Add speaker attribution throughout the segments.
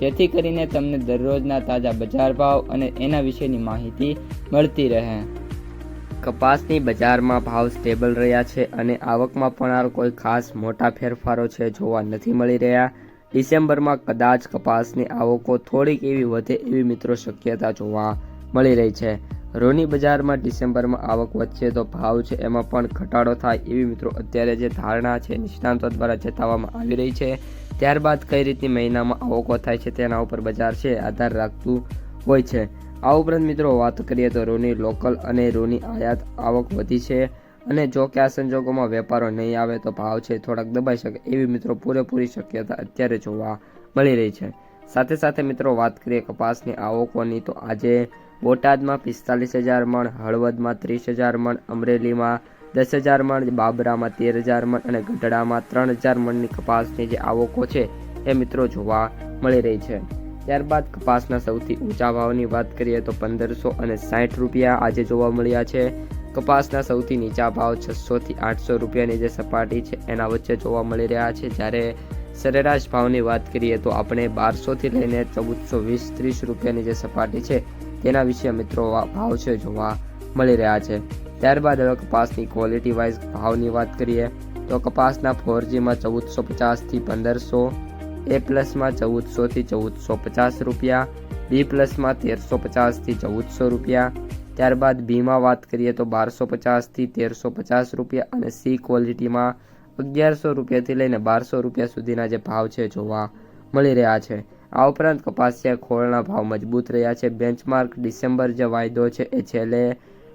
Speaker 1: જેથી કરીને તમને દરરોજના તાજા બજાર ભાવ અને એના વિશેની માહિતી મળતી રહે. કપાસની બજારમાં ભાવ સ્ટેબલ રહ્યા છે અને આવકમાં પણ કોઈ ખાસ મોટા ફેરફારો છે જોવા નથી મળી રહ્યા. ડિસેમ્બરમાં કદાચ કપાસની આવકો થોડીક એવી વધે એવી મિત્રો શક્યતા જોવા મળી રહી છે. રોની બજારમાં ડિસેમ્બરમાં આવક વધશે તો ભાવ છે એમાં પણ ઘટાડો થાય એવી મિત્રો અત્યારે જે ધારણા છે નિષ્ણાંતો દ્વારા જતાવવામાં આવી રહી છે. ત્યારબાદ કઈ રીતની મહિનામાં આવકો થાય છે તેના ઉપર બજાર છે, આધાર રાખતું હોય છે. આ ઉપરાંત મિત્રો વાત કરીએ તો રૂની લોકલ અને રૂની આયાત આવક વધી છે અને જો કે આ સંજોગોમાં વેપારો નહીં આવે તો ભાવ છે થોડાક દબાઈ શકે એવી મિત્રો પૂરેપૂરી શક્યતા અત્યારે જોવા મળી રહી છે. સાથે સાથે મિત્રો વાત કરીએ કપાસની આવકોની તો આજે બોટાદમાં પિસ્તાલીસ હજાર મણ, હળવદમાં ત્રીસ હજાર મણ, અમરેલીમાં દસ હજાર મણ, બાબરામાં તેર હજાર મણ અને ગઢડામાં ત્રણ હજાર મણની કપાસની જે આવકો છે એ મિત્રો જોવા મળી રહી છે. ત્યારબાદ કપાસના સૌથી ઊંચા ભાવની વાત કરીએ તો પંદરસો અને સાઠ રૂપિયા આજે જોવા મળ્યા છે. કપાસના સૌથી નીચા ભાવ છસોથી આઠસો રૂપિયાની જે સપાટી છે એના વચ્ચે જોવા મળી રહ્યા છે. જ્યારે સરેરાશ ભાવની વાત કરીએ તો આપણે બારસોથી લઈને ચૌદસો વીસ ત્રીસ રૂપિયાની જે સપાટી છે તેના વિશે મિત્રો ભાવ છે જોવા મળી રહ્યા છે. ત્યારબાદ હવે કપાસની ક્વોલિટી વાઇઝ ભાવની વાત કરીએ, તો કપાસના ફોરજીમાં ચૌદસો પચાસથી પંદરસો એ પ્લસમાં ચૌદસોથી ચૌદસો પચાસ રૂપિયા બી પ્લસમાં તેરસો પચાસથી ચૌદસો રૂપિયા, ત્યારબાદ બીમાં વાત કરીએ તો બારસો પચાસથી તેરસો પચાસ રૂપિયા અને સી ક્વોલિટીમાં અગિયારસો રૂપિયાથી લઈને બારસો રૂપિયા સુધીના જે ભાવ છે જોવા મળી રહ્યા છે. આ ઉપરાંત કપાસિયા ખોળના ભાવ મજબૂત રહ્યા છે. બેન્ચમાર્ક ડિસેમ્બર જે વાયદો છે એ છેલ્લે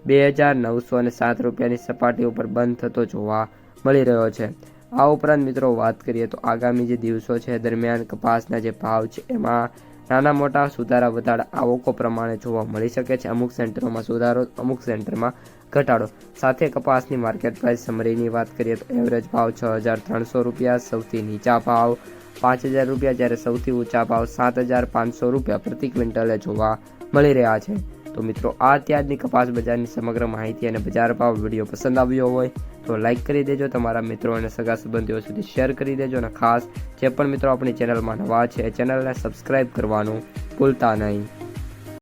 Speaker 1: બે હજાર નવસો અને સાત રૂપિયાની સપાટી ઉપર બંધ થતો જોવા મળી રહ્યો છે. આ ઉપરાંત મિત્રો વાત કરીએ તો આગામી જે દિવસો છે દરમિયાન કપાસના જે ભાવ છે, એમાં નાના મોટા સુધારા વધારા આવકો પ્રમાણે જોવા મળી શકે છે. અમુક સેન્ટરોમાં સુધારો, અમુક સેન્ટરમાં ઘટાડો. સાથે કપાસની માર્કેટ પ્રાઇસ સમરીની વાત કરીએ તો એવરેજ ભાવ છ હજાર ત્રણસો રૂપિયા, સૌથી નીચા ભાવ પાંચ હજાર રૂપિયા, જ્યારે સૌથી ઊંચા ભાવ સાત હજાર પાંચસો રૂપિયા પ્રતિ ક્વિન્ટલે જોવા મળી રહ્યા છે. તો મિત્રો, આ ત્યારની કપાસ બજારની સમગ્ર માહિતી અને બજાર ભાવ વીડિયો પસંદ આવ્યો હોય તો લાઇક કરી દેજો, તમારા મિત્રો અને સગા સંબંધીઓ સુધી શેર કરી દેજો અને ખાસ જે પણ મિત્રો આપણી ચેનલમાં નવા છે ચેનલને સબસ્ક્રાઈબ કરવાનું ભૂલતા નહીં.